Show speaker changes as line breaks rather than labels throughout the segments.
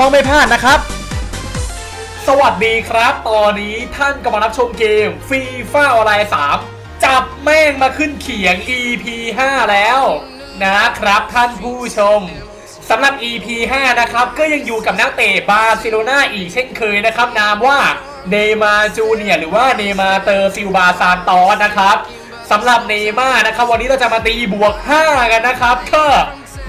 ต้องไม่พลาดนะครับ สวัสดีครับ ตอนนี้ท่านกำลังรับชมเกมฟีฟ่าออนไลน์3จับแม่งมาขึ้นเขียง EP 5 แล้วนะครับท่านผู้ชมสำหรับ EP 5 นะครับ ก็ยังอยู่กับนักเตะบาร์เซโลนาอีกเช่นเคยนะครับ นามว่าเนมาจูเนียหรือว่าเนมาเตอร์ซิลบาซานตอสนะครับสำหรับเนมานะครับ วันนี้เราจะมาตีบวก 5 กันนะครับก็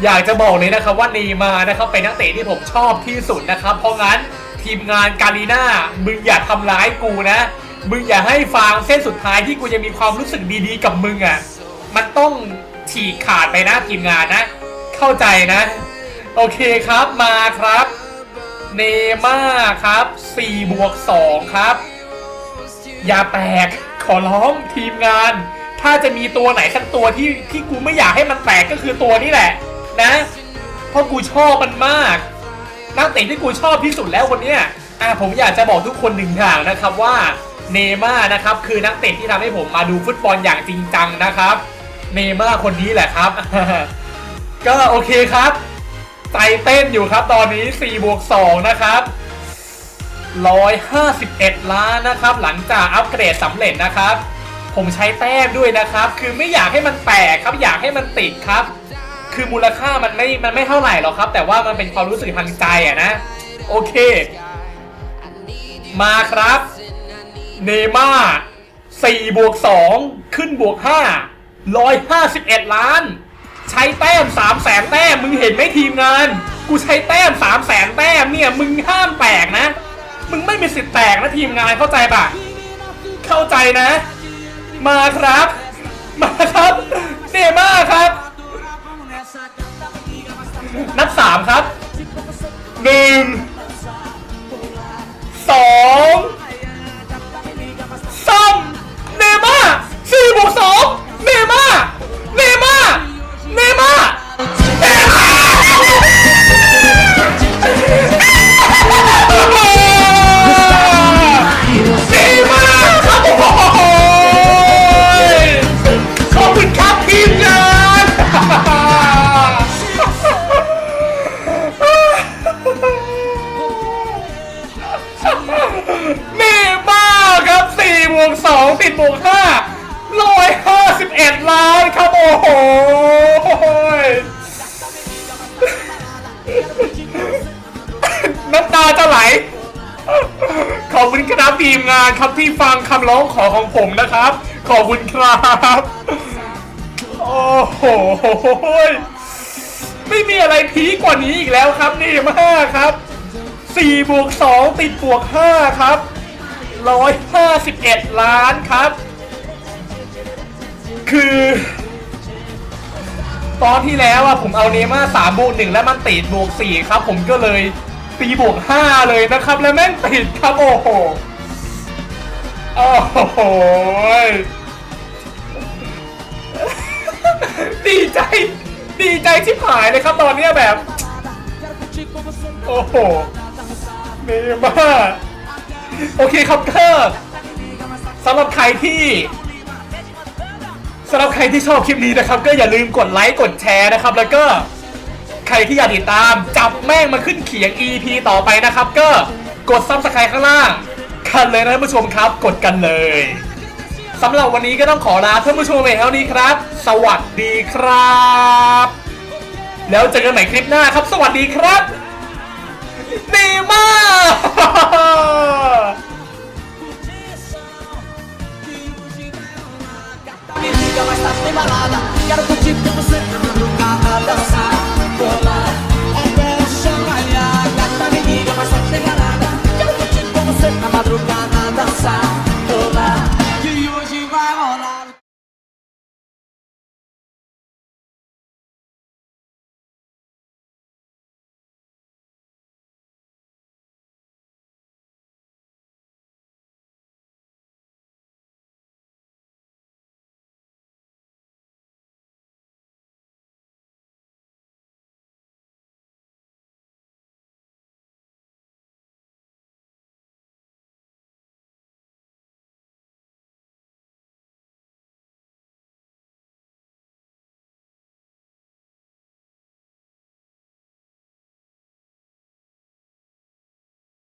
อยากจะบอกเลยนะครับว่าเนมานะครับเป็นนักเตะที่ผมชอบที่สุดนะครับ เพราะงั้นทีมงานกาลีน่ามึงอย่าทำร้ายกูนะ มึงอย่าให้ฟางเส้นสุดท้ายที่กูจะมีความรู้สึกดีๆกับมึงอะ่ะ มันต้องฉีกขาดไปนะทีมงานนะ เข้าใจนะ โอเคครับมาครับเนม่าครับ4บวก2ครับ อย่าแตกขอร้องทีมงาน ถ้าจะมีตัวไหนสักตัวที่ที่กูไม่อยากให้มันแตกก็คือตัวนี้แหละ นะ เพราะกูชอบมันมาก นักเตะที่กูชอบที่สุดแล้วคนเนี้ยอะผมอยากจะบอกทุกคนหนึ่งอย่างนะครับว่าเนม่านะครับคือนักเตะที่ทำให้ผมมาดูฟุตบอลอย่างจริงจังนะครับ เนม่าคนนี้แหละครับ ก็โอเคครับใจเต้นอยู่ครับตอนนี้4บวก2นะครับ151 ล้านนะครับ หลังจากอัปเกรดสำเร็จนะครับ ผมใช้แต้มด้วยนะครับ คือไม่อยากให้มันแตกครับอยากให้มันติดครับ คือมูลค่ามันไม่ มันไม่เท่าไหร่หรอกครับ แต่ว่ามันเป็นความรู้สึกทางใจอะนะ โอเค มาครับ เนม่า4บวก2ขึ้นบวก 5 151 ล้าน ใช้แต้ม3แสนแต้ม มึงเห็นไหมทีมงาน กูใช้แต้ม3แสนแต้มเนี่ย มึงห้ามแตกนะ มึงไม่มีสิทธิ์แตกนะทีมงานเข้าใจปะเข้าใจนะ มาครับ มาครับ เนม่าครับ นับสามครับหนึ่ง 5 151ล้านครับโอ้โหน้ำตาจะไหล ขอบคุณครับทีมงานครับที่ฟังคำร้องขอของผมนะครับ ขอบคุณครับ โอ้โห ไม่มีอะไรพีกว่านี้อีกแล้วครับนี่มากครับ4บวก2ติดบวก5ครับ151 ล้านครับ คือ ตอนที่แล้วอะผมเอาเนม่า3บวก1แล้วมันติดบวก4ครับ ผมก็เลยตีบวก5เลยนะครับ แล้วแม่งติดครับโอ้โหโอ้โหดีใจ ดีใจชิบหายเลยครับตอนเนี้ยแบบ โอ้โหเนม่าโอเคครับเธอสำหรับใครที่ สำหรับใครที่ชอบคลิปนี้นะครับ ก็อย่าลืมกดไลค์กดแชร์นะครับ แล้วก็ใครที่อยากติดตาม จับแม่งมาขึ้นเขียง EP ต่อไปนะครับ ก็กดซับสไครต์ข้างล่างกันเลยนะท่านผู้ชมครับ กดกันเลยสำหรับวันนี้ก็ต้องขอลาท่านผู้ชมไปเท่านี้ครับ สวัสดีครับ แล้วเจอกันใหม่คลิปหน้าครับ สวัสดีครับ